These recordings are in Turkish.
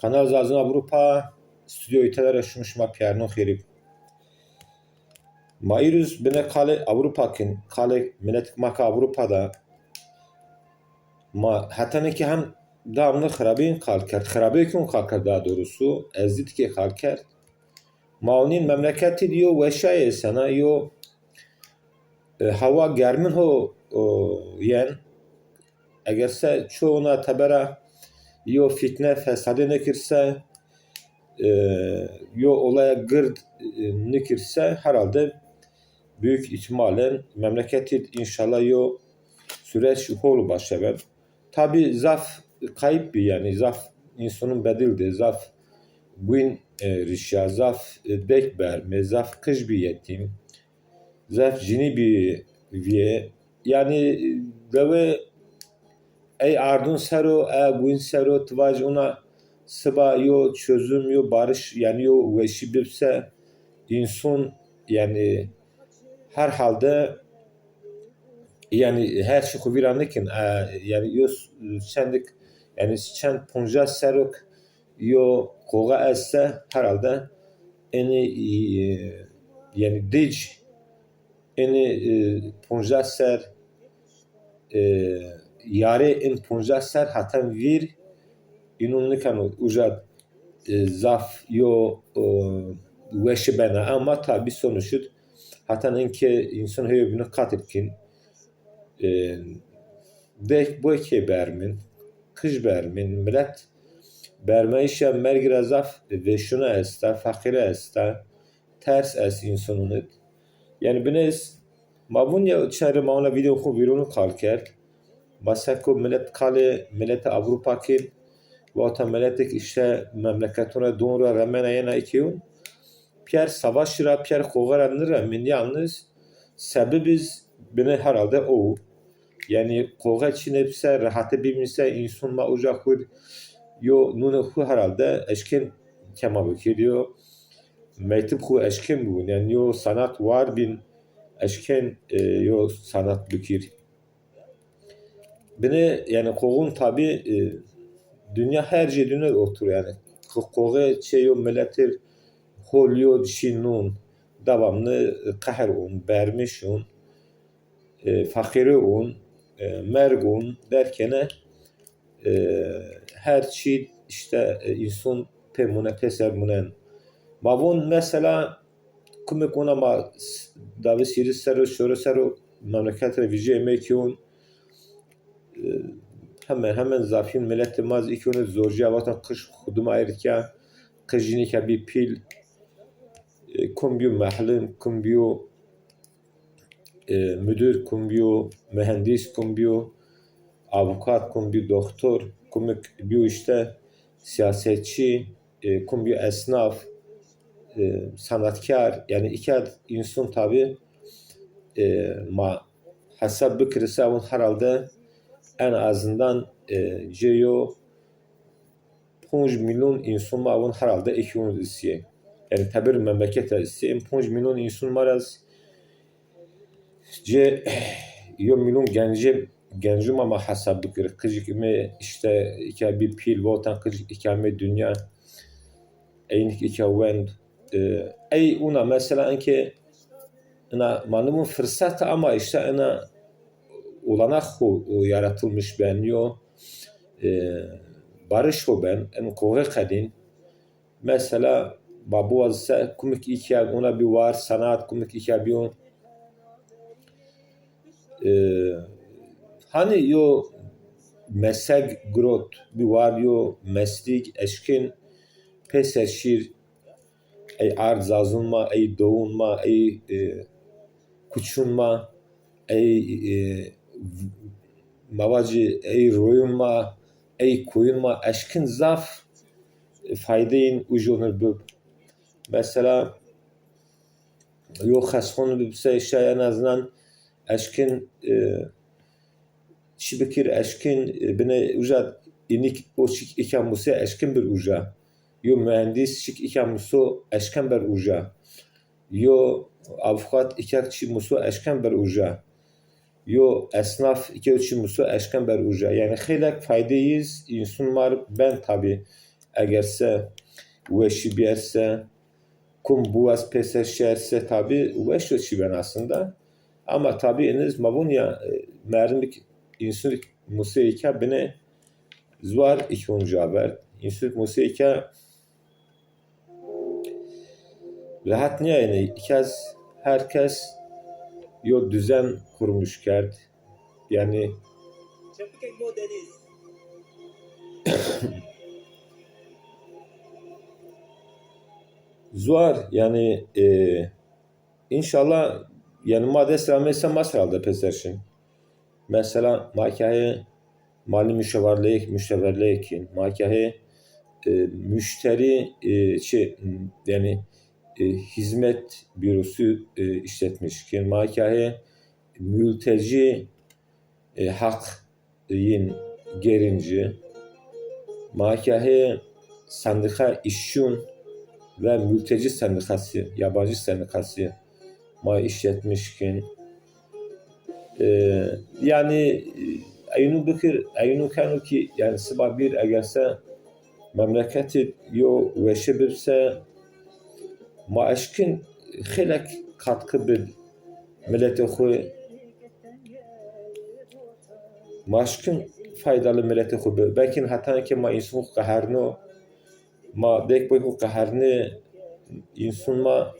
Kanal Zazın Avrupa stüdyo itelere şumuş ma piyano xerib. Mairuz bine kale Avrupa'kin kale minetik maka Avrupa'da ma hatta ki hem devamlı xarabin kalker. Xarabe kun kalker daha doğrusu. Ezdit ki kalker. Maunin memleketi diyor ve şey sana yo e, hava germin ho o, yen egerse çoğuna tebera yo fitne fesadı nekirse e, yo olaya gırd e, nekirse herhalde büyük ihtimalle memleketi inşallah yo süreç hol başlar. Tabi zaf kayıp bir yani zaf insanın bedildi zaf bugün e, rişya zaf e, me zaf kış bir yetim zaf cini bir viye yani deve ey ardın sero ey bugün sero tvac ona sıba yo çözüm yo barış yani yo veşi birse insan yani her halde yani her şey kuviranlıkin yani yo sendik yani sen punja serok yo koga esse herhalde eni e, yani dic eni e, punja ser e, en punja ser hatem vir inun nikan uja e, zaf yo weşi bena ama tabi sonuçut hatta enke insan heyebini katilkin e, de bu eke bermin kış bermin millet bermeişe mergire zaf ve şuna esta fakire esta ters es insanını yani bines mabun ya çare mauna video ko virunu kalker masako millet kale millet Avrupa kin. Vata milletek işte memleketine doğru remene yena ikiyun Pierre savaşıra Pierre kovaranlıra min yalnız. Sebebiz bine herhalde o. Yani koga için hepsi rahatı bilmişse insan ma ucakur yo nune hu herhalde eşkin kema bakıyor meytip hu eşkin bu. Yani yo sanat var bin eşkin e, yo sanat bükür beni yani kogun tabi e, dünya her şey dünya otur yani koga şey yo milletir holyo şinun devamlı kahir un bermiş un e, fakiri un e, mergun derken e, her şey işte e, insan temune tesermunen. Mavun mesela kume kuna ma davi siri sero şöre sero memleket revici emekiyon hemen hemen zafin milleti maz ikonu zorca vatan kış huduma ayırken kıjini ke bir pil kumbiyo mahlin kumbiyo müdür kumbiyo mühendis kumbiyo avukat kumbiyo doktor kumik biyo işte siyasetçi e, kumbiyo esnaf e, sanatkar yani iki ad insan tabi e, ma hesap bükürse onun herhalde en azından e, ceyo 5 milyon insan ma onun herhalde iki onu istiyor. Yani tabi memlekete istiyor. 5 milyon insan maraz ce yo milyon genci gencim ama hesap bükür. Kıcık me işte iki bir pil votan kıcık ikame dünya eynik iki wend ey una mesela enke ana manumun fırsatı ama işte ana olanak o yaratılmış ben yo barış o ben en koğe kadın mesela babu vazise kumik iki ona bir var sanat kumik iki bir on. Hani yo meslek grot bir var yo meslek eşkin pes şir ey arz azınma ey doğunma ey e, kuçunma ey e, mavacı ey royunma ey koyunma eşkin zaf faydeyin ucunur bu mesela yok hasonu bir şey en azından eşkin e, şibekir eşkin e, bine uca inik o şik ikan musa eşkin bir uca. Yo mühendis şik ikan musa eşkin bir uca. Yo avukat ikak çi musa eşkin bir uca yo esnaf iki çi musa eşkin bir uca. Yani xeylek faydeyiz insan var. Ben tabi egerse weşi biyerse kum buaz pese şerse tabi weşo çiben aslında. Ama tabi eniz mabun ya e, mermik insulik museyka bine zvar iki oncu haber. İnsulik museyka rahat niye yani? İkaz herkes yo düzen kurmuş kert yani. Zuar yani e, inşallah yani madde mesela masralda peserşin. Mesela makaye mali müşavirlik müşavirlikin makaye e, müşteri e, şey yani e, hizmet bürosu e, işletmişkin makaye mülteci e, hak yin gerinci makaye sendika işçun ve mülteci sendikası, yabancı sendikası ma işletmişkin. Ee, yani ayunu bikir, ayunu kanu ki yani sıba bir egerse memleketi yo veşe eşkin xelek katkı bir millete xu maşkın faydalı millete xu belki hatta ki ma insan kaharno ma dek boy qaharni insun ma.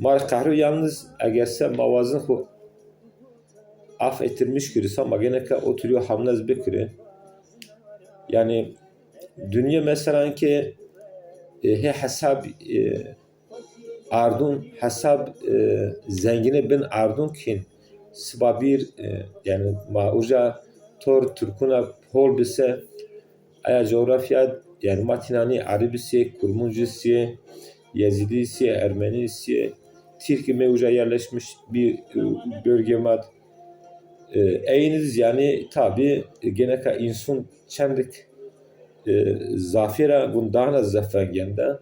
Ma qahru yalnız egerse mavazın ku af ettirmiş kirisa ma gene ka oturuyor hamlez bikri yani dünya mesela ki e, he hesab e, ardun hesab e, zengine bin ardun kin sibabir e, yani ma tor Türkuna hol bise aya coğrafya yani Matinani Arabisi, Kurmuncisi, Yazidisi, Ermenisi, Tirki Mevcu'a yerleşmiş bir e, bölge var. E, Eyniz yani tabi gene ka insun çendik e, zafira bundana zafengende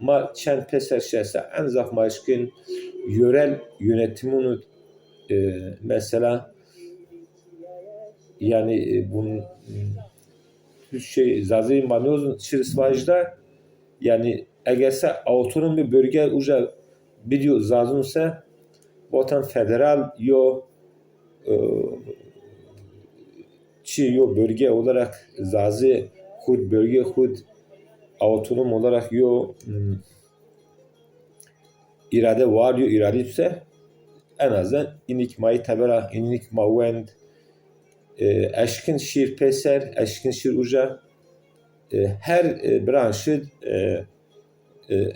ma çen peser şerse en zaf maşkin yörel yönetimini e, mesela yani e, bunun şey Zazi Manyoz'un Şirisvajda yani egerse autonom bir bölge uca biliyor zazunsa vatan federal yo e, çi yo bölge olarak zazi hud bölge hud autonom olarak yo hmm, irade var yo irade ise en azından inik mai tabera inik mawend e, eşkin şiir peser, eşkin şiir uca e, her e, branşı e, e,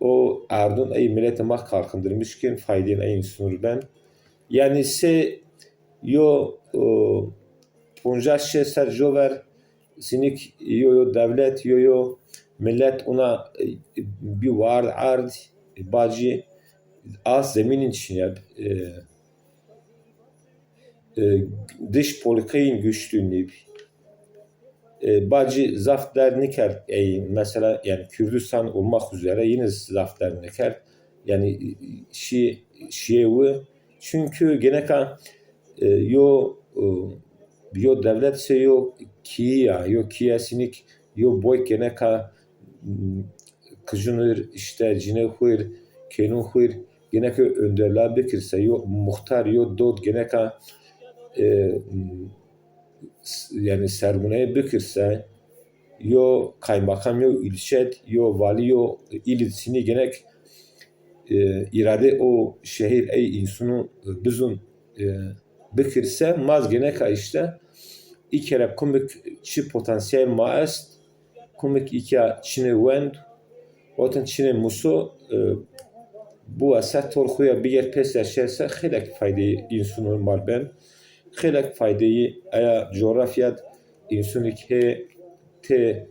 o ardın ey millete mak kalkındırmışken faydın ey sunur ben. Yani se yo o, punja şeser jover sinik yo yo devlet yo yo millet ona e, bir var ard bacı az zeminin için yap. E, e, dış politikayın güçlüğünü e, bacı zafter niker e, mesela yani Kürdistan olmak üzere yine zafter niker yani şi şievi çünkü gene ka e, yo e, yo devlet yo kiya yo kiyasinik yo boy gene ka kıjınır işte cine huir kenu huir gene ka önderler bekirse yo muhtar yo dod gene ka e, yani sermaye bükürse yo kaymakam yo ilçet yo vali yo ilisini genek e, irade o şehir ey insunu bizim e, bükürse maz genek işte ikere comic ci potencial ma est, comic ikia cine wend, oten cine muso e, bu asat torkuya bir yer pes yaşarsa xelak faydayı insun mal ben. Xelak faydayı aya coğrafyat insun ki te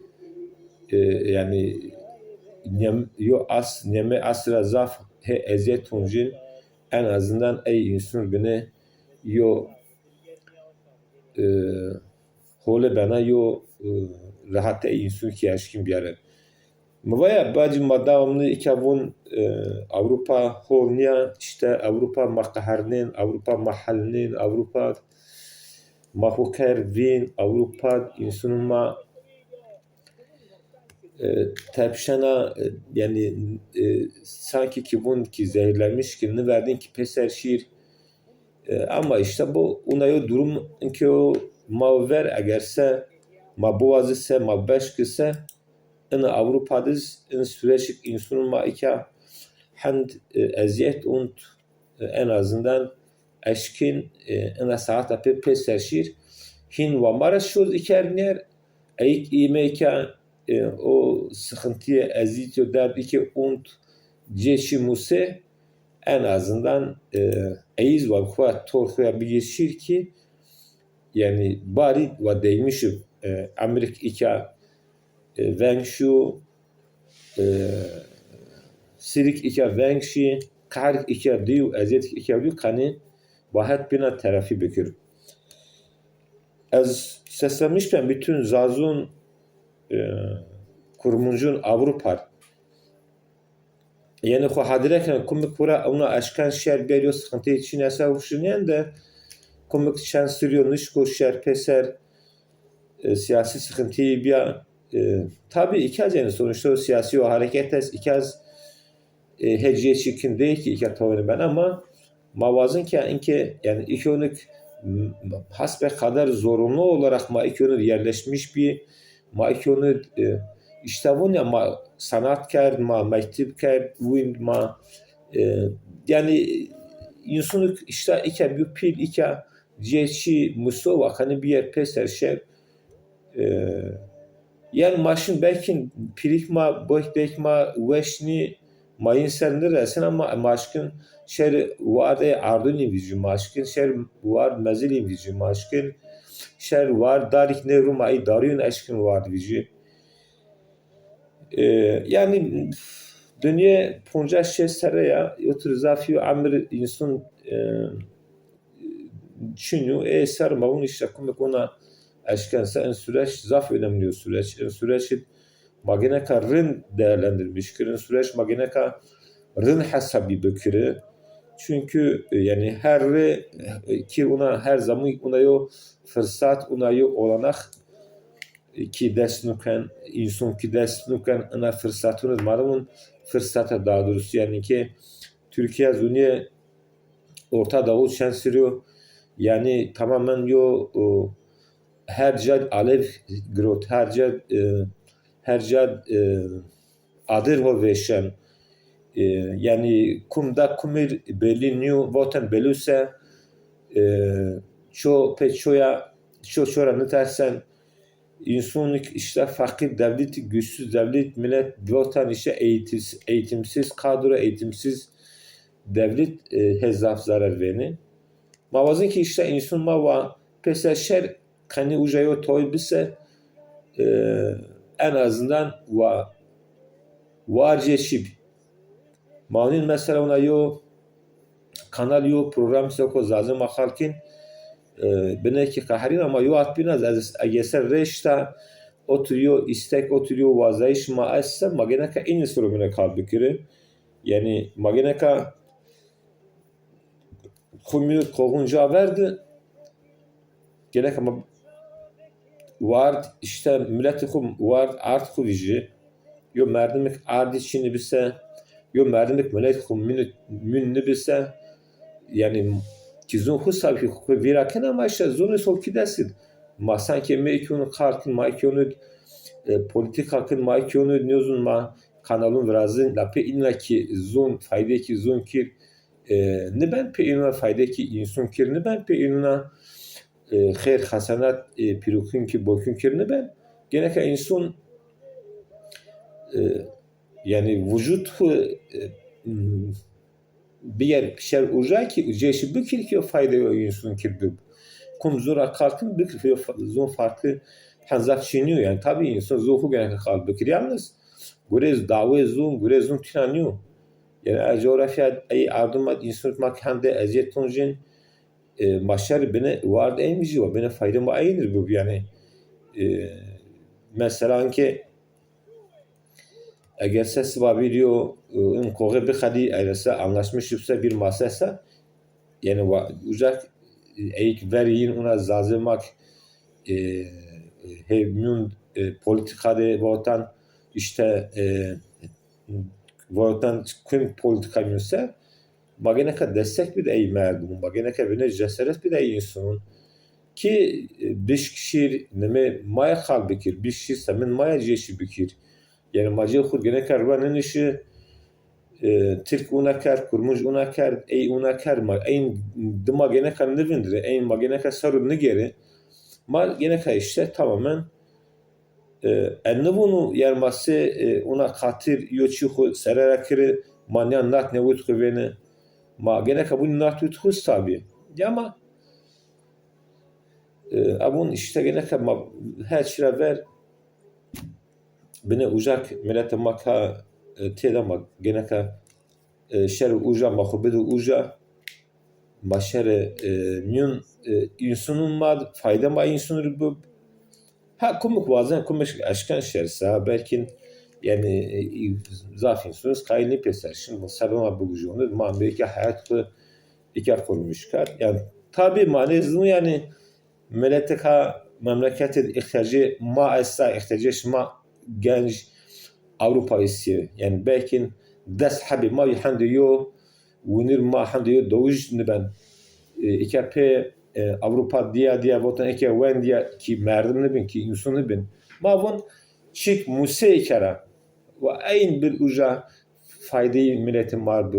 e, yani nem, yo as neme asra zaf he eziyet tunjin en azından ey insun bine yo e, hole bana yo e, rahat ey insan ki aşkım bir yere. Mvaya bacı madamlı ikavun Avrupa holnia işte Avrupa makaharnin, Avrupa mahallinin, Avrupa mahuker vin Avrupa insanıma e, tepşena yani sanki ki bun ki zehirlenmiş ki ne verdin ki peser şiir ama işte bu ona yo durum ki o ma ver egerse ma boğazı se ma beşk se in Avrupa'da in süreç insanın ma ika hand e, eziyet und e, en azından eşkin e, en saat pe peser şiir hin ve maras şoz ikerner Eyk imeyken o sıkıntıya eziyet derdi ki und ceşi muse en azından eyiz var kuva torkuya bir geçir ki değmişim e, Amerik ika e, vengshu e, sirik ika vengşi karik ika diyu eziyet ika diyu kani vahet bina terafi bekir. Ez seslenmişken bütün Zazun e, kurumuncun Avrupa yani xo hadireken kumik pura ona aşkan şer beriyor sıkıntı için esa uşunyen de kumik şansırıyor nişko şer peser e, siyasi sıkıntıyı bir e, tabi iki az yani sonuçta o siyasi o hareket es iki az e, heciye çirkin değil ki iki tavını ben ama mavazın ki inki yani iki önük hasbe kadar zorunlu olarak ma iki önü yerleşmiş bir ma iki önü e, işte bu ne ma sanatkar ma mektepkar win ma e, yani insanlık işte iki bir pil iki ciheçi musova hani bir yer peser şer e, yani maşın belki pilik ma boh ma weşni mayın sendir resin ama maşkın şer var e arduni vici maşkın şer var mezili vici maşkın şer var darik nevru mai dariyun eşkin var vici ee, yani dünya punca şey sere ya yotur zafi amir insun e, çünkü e sarma bunu işte kumek ona eşkense en süreç zaf önemli süreç. En süreçin magineka rın değerlendirmiş kirin süreç magineka rın hesabı bükürü çünkü e, yani her e, ki ona her zaman ona yo fırsat ona yo olanak e, ki nuken insan ki dest nuken ana fırsatını malumun fırsata daha doğrusu yani ki Türkiye dünya Orta Doğu şansırıyor yani tamamen yo o, her cad alev grot her cad e, her e, adır ho veşen e, yani kumda kumir beliniyor voten beluse e, ço peçoya ço çora ne tersen insanlık işte fakir devlet güçsüz devlet millet voten işte eğitimsiz, eğitimsiz kadro eğitimsiz devlet e, hezaf zarar verini mavazın ki işte insan mava pese şer kani ucayo toy bise e, en azından va varce şib. Maunin mesela ona yo kanal yo program se ko zazim xalkin bine ki qaharin ama yo at binaz az ageser reşta oturuyor istek oturuyor vazayiş ma esse mageneka en sorumuna kal bükürü yani mageneka kumyu kovunca verdi. Gerek ama var işte milleti kum var art kuvici yo merdimek ardi çini bise yo merdimek millet kum min min bise yani çizun husabi ku viraken ama işte zonu sol kidesin. Ma sanki meykunu kalkın maykunu e, politik hakkın maykunu niyozun ma kanalın virazın la pe inla ki zon fayda ki zon kir e, ne ben pe inla fayda ki insun kir ne ben pe inla e, خیر حسنات پیروکین که بکن کرنه ben gene که insan e, yani vücut bir yer pişer uca ki ceşi bükür ki o fayda o insan kirdi. Kum zora kalkın bükür zon farklı hanzaf çiniyor yani tabi insan zohu gene kal bükür yalnız gurez davı zon gurez zon tinanıyor. Yani coğrafya ay ardımat insan makande eziyet tonjin e, maşer beni vard en vici var. Beni faydama aynıdır bu yani. E, mesela ki eğer ses var video in koğe bir hadi ayrısa anlaşmış yoksa bir masaysa yani uzak eğik veriyin ona zazımak e, hevmün e, politikada vatan işte e, vardan kim politika yönse mageneka destek bir de iyi merdum mageneka bine cesaret bir de insanın ki e, bir kişi neme maya kal bikir bir kişi semin maya ceşi bikir. Yani macı kur gene karbanın işi e, Türk una kar, kurmuş una kar, ey una kar ma, ein dıma gene kan nevindire, ein ma gene ka sarı ne geri, ma gene ka işte tamamen e, en bunu yerması e, una katir yoçu xu serere kiri manya nat ne vut xuvene ma gene ka bu nat vut xus tabi. Ya ma e, abun işte gene ka ma her şira ver bine uzak millete maka têda ma geneka e, şer uja ma xwe bidu uja ma şer miyun insonun ma fayda ma insonur bu ha kumuk bazen kumuk aşkan şersa belki yani e, zaf insonuz kayını peser şimdi sabama bu gujonu ma belki hayat ku ikar kurmuş kar yani tabi manezmu yani meletka memleketin ihtiyacı ma esa ihtiyacı ma genç Avrupa istiyor. Yani belki dest habi ma yihandı yo winir ma handı yo doğuş niben İKP e, Avrupa diye diye votan eke wen diye ki merdim nibin ki insan nibin ma von çik muse ikara ve ayn bir uca faydayı milletin vardı.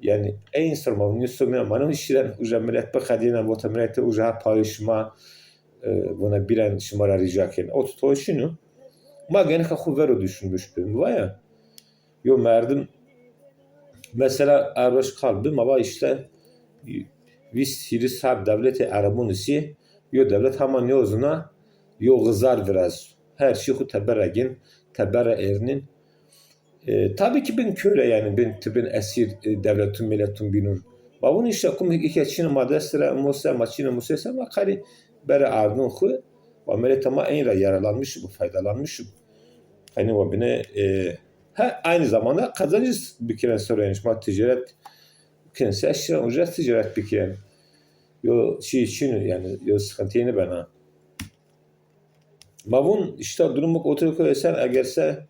Yani en sorma sormaya manın işiren uca millet bakadina votan millete uca paylaşma e, buna bilen şımara ricaken. O tutuyor şunu. Ma gene ka xuvero düşünmüş benim var ya. Yo merdim mesela erbaş kalbim ama işte vis hiri sahip devleti Arabunisi yo devlet hemen yozuna yo gızar biraz. Her şey ku teberregin tebere erinin e, tabii ki ben köle yani ben tibin esir e, devletin milletin binur. Babun işte kum iki çin madesre musa maçine musa ama kari bere ardın khu ve millet ama en yaralanmış bu faydalanmış. Hani o bine e, ha, aynı zamanda kazancı bir kere söylemiş. Ma ticaret kendisi eşya ücret ticaret kere. Yo şey için yani yo sıkıntı bana. Mavun işte durumu oturup koyarsan eğerse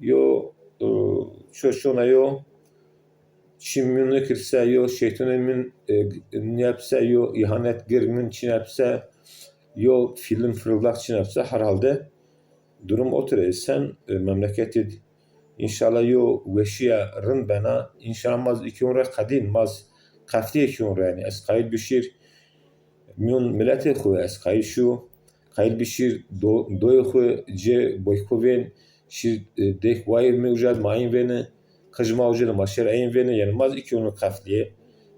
yo e, çoşuna yo çimini kırsa yo şeytanın e, yapsa yo ihanet girmin çin yapsa yo film fırıldak çin yapsa herhalde durum otur sen e, memleketi inşallah yo veşiya rın bana inşallah maz iki umre kadin maz kafti iki umre yani. Es kayıl bişir miyon milleti xu es kayıl şu kayıl bişir do doy xu ce boykoven şir e, dek vayir mi ujad mayin vene kajma ujad maşer ayin vene yani maz iki umre kaftiye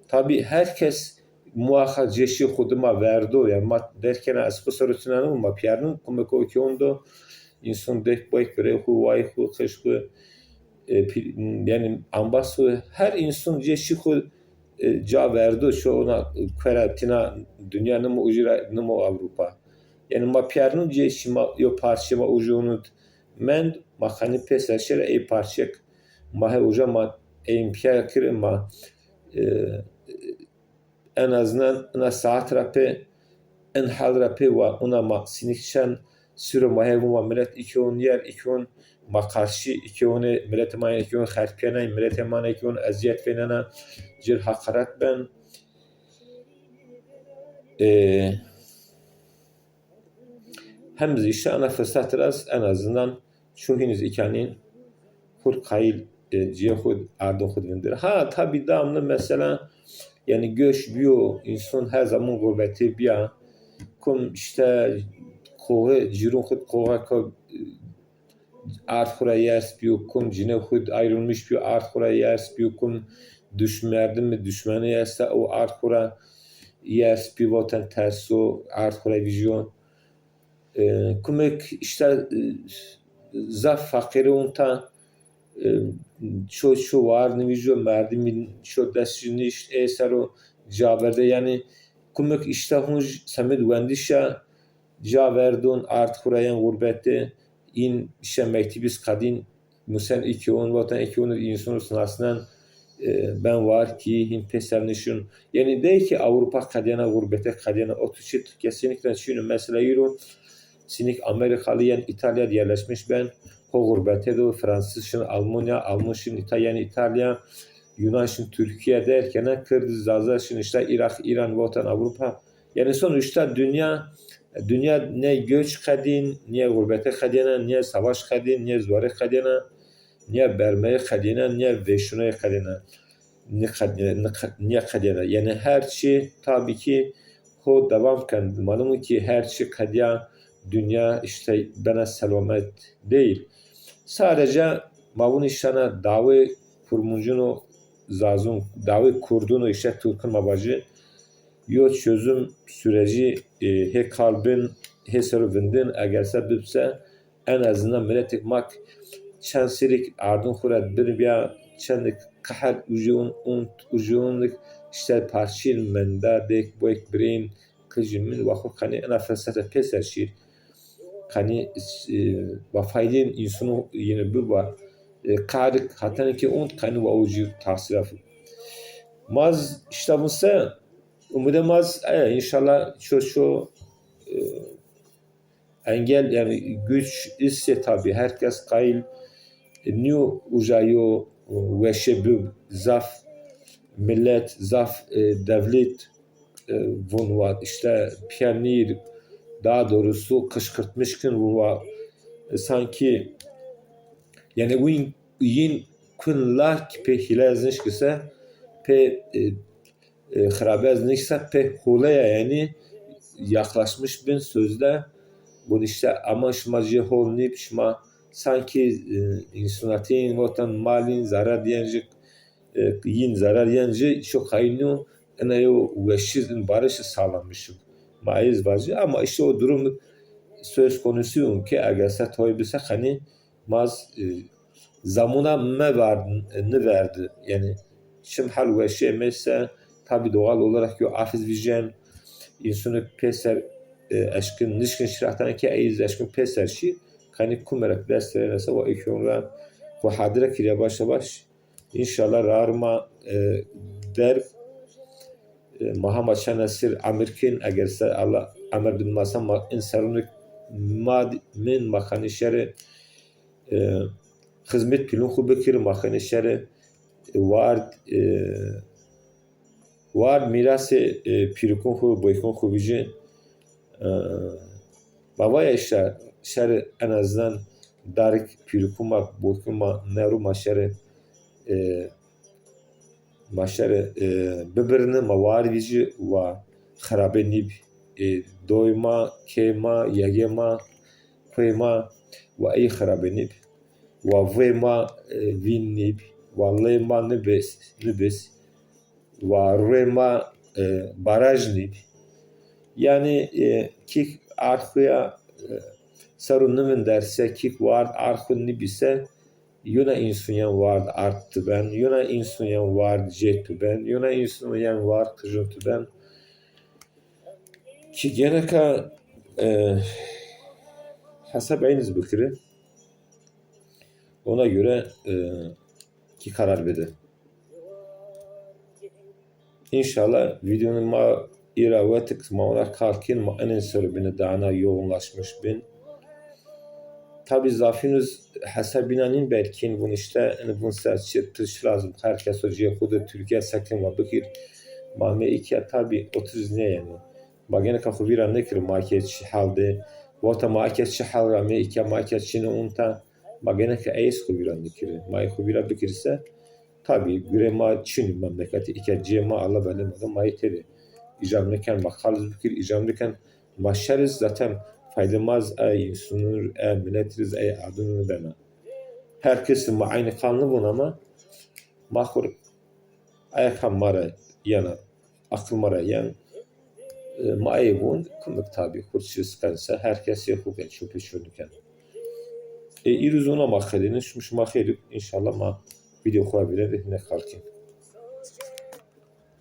tabi herkes muaha ceşi xuduma verdo yani ma derken as kusarutuna ma piyarın kumeko iki ondo insan dek bayk bire hu vay hu kış hu e, yani ambas hu her insan ceşi hu e, ca verdi şu ona karatina dünyanın mı ucura mı Avrupa. Yani ma piyarın ceşi ma yo parça ma ucunu men ma hani şere ey parçak ma he uca ma ey piyar kire ma e, en azından na saat rape en hal rape ve ona ma sinikşen sürü ma millet iki on yer iki on on millet ma iki on xerpiyana millet ma iki on eziyet venana cir hakaret ben e, hem işte ana fırsat raz en azından şu henüz ikanin hur kayıl e, ciye hud ardın. Ha tabi damlı mesela yani göç biyo insan her zaman gurbeti biya kum işte koğu cirun hud koğa kum cine hud ayrılmış biyo art xura yers biyo kum düşmerdim düşmanı yerse o art xura yers biyo vatan terso art xura vizyon kumek işte zaf fakiri unta ço ço var nivizyo merdimin ço destini işte esero caverde. Yani kumek işte hunj samet wendişa javerdun art kurayan gurbette in işte mektibis kadin musen iki on vatan iki on insan sınasından ben var ki hin pesernişin yani değil ki Avrupa kadına gurbete kadına o çeşit kesinlikle şunu mesela Euro sinik Amerikalı yani İtalya'da yerleşmiş ben ho gurbete do Fransız şin Almanya, Alman şin İtalyan, İtalya, Yunan şin Türkiye derken Zaza şin işte Irak, İran, Vatan, Avrupa. Yani sonuçta dünya dünya ne göç kadın, ne gurbete kadına, ne savaş kadın, ne zuvare kadına, ne bermeye kadına, ne veşunaya kadına. Ne kadına. Yani her şey tabii ki o devam kan. Malum ki her şey kadya dünya işte bana selamet değil. Sadece mavun işana davi kurmucunu zazun davi kurduğunu işte Türk'ün mabacı yo çözüm süreci e, he kalbin he servindin egerse bübse en azından milletik mak çensilik ardın kurat bir biya çendik kahar ucun unt ucunlik işte parçil menda dek boyk brain kıcımın vakı kani ana felsefe peser şir kani ve faydin insanu yine bu var kadık hatta ki on kani ve ucu tahsirafı maz işte bu umudumuz e, inşallah şu şu e, engel yani güç ise tabi herkes kail new ucayo ve şebü zaf millet zaf e, devlet e, bunva işte piyanir daha doğrusu kışkırtmışkın bunva e, sanki yani win yin kunlar ki pe kısa pe e, e, xirabez neyse pe holaya yani yaklaşmış bin sözde bu işte ama şma cihol nip şma sanki e, insanatın vatan malin zarar diyecek e, yin zarar diyecek şu kaynu ene yo veşiz barışı sağlanmışım maiz vacı. Ama işte o durum söz konusu ki eğer setoy bise hani maz e, zamuna me verdi, ne verdi? Yani şimdi hal ve mesela tabi doğal olarak yo afiz vijen insanı peser e, aşkın nişkin şirahtan ki eyiz aşkın peser şi kani kumerak dersleri nasa ve ekiyonran ve hadire kiriya başa baş. İnşallah rarma e, der e, Muhammed Şanasir Amirkin eğerse Allah Amir bin Masam insarını mad min makanı şere e, hizmet pilun kubekir makanı şere var e, pirikon xu boykon xu biji e, baba işte şer en azından darik pirikuma boykuma neru maşere e, maşere e, bibirini mavar biji ve xarabe nib e, doyma kema yagema koyma ve ay xarabe nib. Ve vema e, vin nib. Ve lema nibes nibes varema e, yani e, kik arkaya e, sarunlumun derse kik var arkunni bise yuna insuyen var arttı ben yuna insuyen var jetu ben yuna insuyen var kırıntı ben. Ki gene ka e, hesap eyniz bükürü ona göre e, ki karar verir. İnşallah videonun ma iravetik kısmı kalkin ma en sebebiyle dana yoğunlaşmış bin. Tabi zafinuz hesabinanin belki bunu işte bunu serçirtiş lazım. Herkes hocaya kudu Türkiye sakin ve bikir. Mame iki tabi 30 ne yani. Bagene ka khubira nekir market halde. Vata market şahal rame iki market şine unta. Bagene ka eis khubira nekir. Ma khubira bikirse tabi gürema Çin memleketi iki cema Allah belemeden mayteri. İcamleken bakarız fikir icamleken maşeriz zaten faydamaz ey sunur ey milletiz ey adını bana. Herkesin aynı kanlı bun ama mahur ayak mara yana akıl mara yan ma bun kumluk tabi kurçuz kansa herkes yakuken çöpü şunuken. E, iruzuna makhedinin şumuş makhedik inşallah ma video koyabilir ne kalkin.